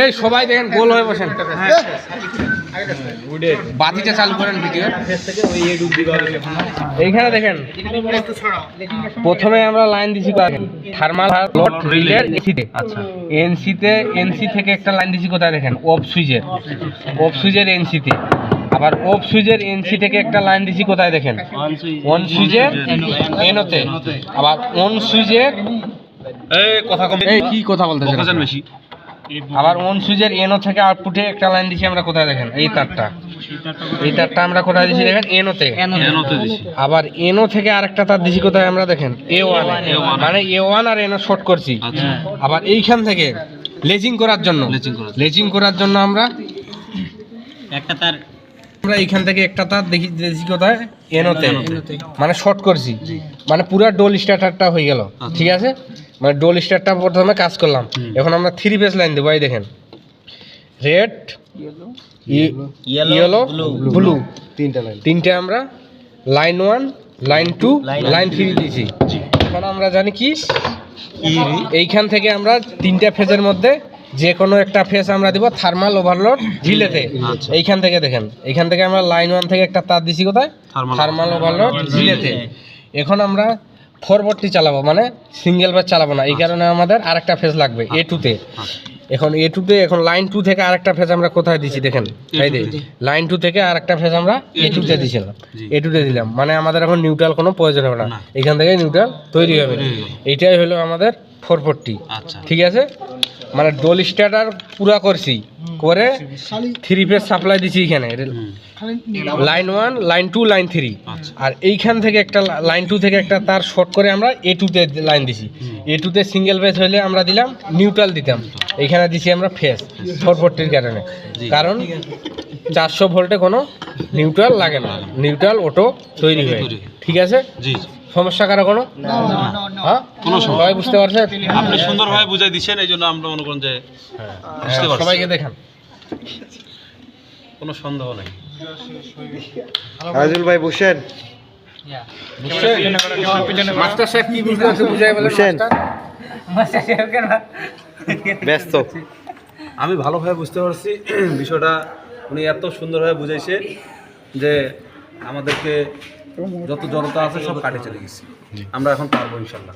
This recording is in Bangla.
এই সবাই দেখেন গোল হয়ে বসেন। বাতিটা চালু করেন ভিডিও এইখানে দেখেন প্রথমে আমরা লাইন দিছি থার্মাল লোড রিলের এসিতে। আচ্ছা। এনসিতে এনসি থেকে একটা লাইন দিছি কোথায় দেখেন? অফ সুইচের। অফ সুইচের এনসিতে। আবার অফ সুইচের এনসি থেকে একটা লাইন দিছি কোথায় দেখেন? অন সুইচের এনোতে আবার অন সুইচের কথা কম কি কথা বলতেছেন? বেশি আবার ওন সুইচের এনও থেকে আউটপুটে একটা লাইন দিছি আমরা কোথায় দেখেন? এই তারটা। এই তারটা আমরা কোথায় দিছি দেখেন? এনোতে আবার এনও থেকে আরেকটা তার দিছি কোথায় আমরা দেখেন? এ। ওয়ান A1 মানে এ ওয়ান আর এনও শর্ট করছি। আচ্ছা। আবার এইখান থেকে লেজিং করার জন্য। করার জন্য। লেজিং করার জন্য আমরা একটা তার আমরা এইখান থেকে একটা তার দেখি দেখি কোথায়? এনোতে। মানে শর্ট করছি। মানে পুরো ডোল স্টার্টারটা হয়ে গেল ঠিক আছে? মানে ডোল স্টারটা প্রথমে কাজ করলাম। এখন আমরা থ্রি পেজ লাইন দেবো এই দেখেন। রেড ইয়েলো ব্লু তিনটা লাইন তিনটে আমরা line one line two line three দিয়েছি। এখন আমরা জানি কি? এইখান থেকে আমরা তিনটা ফেজের মধ্যে যে কোনো একটা ফেস আমরা দিব থার্মাল ওভারলোড রিলেতে আচ্ছা। এইখান থেকে দেখেন। এইখান থেকে আমরা লাইন ওয়ান থেকে একটা তার দিছি কোথায়? থার্মাল ওভারলোড রিলেতে এখন আমরা ফোর ফরওয়ার্ডটি চালাবো মানে সিঙ্গেল বার চালাবো না। এই কারণে আমাদের আরেকটা ফেস লাগবে এ টুতে এখন এ টুতে এখন লাইন টু থেকে আরেকটা ফেজ আমরা কোথায় দিছি দেখেন? এই যে লাইন টু থেকে আরেকটা ফেজ আমরা এ টুতে দিছিলাম। এ টুতে দিলাম। মানে আমাদের এখন নিউট্রাল কোনো প্রয়োজন হবে না। এখান থেকে নিউট্রাল তৈরি হবে। এইটাই হলো আমাদের ফোর ফোরটি আচ্ছা। ঠিক আছে? মানে ডোল স্টার্টার পুরা করছি। করে থ্রি ফেজ সাপ্লাই দিছি এখানে। Line one line two line three আর এইখান থেকে একটা লাইন টু থেকে একটা তার শর্ট করে আমরা এ টুতে লাইন দিছি। এ টুতে সিঙ্গেল ফেজ হলে আমরা দিলাম নিউট্রাল দিতাম। এইখানে দিছি আমরা ফেজ ফোর ফোরটির কারণে। কারণ চারশো ভোল্টে কোনো নিউট্রাল লাগে না। নিউট্রাল অটো তৈরি হয়। ঠিক আছে? সমস্যা কারও কোনো? হ্যাঁ? সবাই বুঝতে পারছেন আপনি সুন্দরভাবে বুঝাই দিচ্ছেন এই জন্য আমরা মনে করেন যে বুঝতে পারছি। সবাইকে দেখান। কোনো সন্দেহ নেই। রাজুল ভাই বসেন। মাস্টার সাহেব কি বুঝতে পারছে? বুঝাই বলেন। ব্যস্ত। আমি ভালোভাবে বুঝতে পারছি বিষয়টা উনি এত সুন্দরভাবে বুঝাইছে যে আমাদেরকে যত জড়তা আছে সব কাটে চলে গেছি। আমরা এখন পারব ইনশাল্লাহ।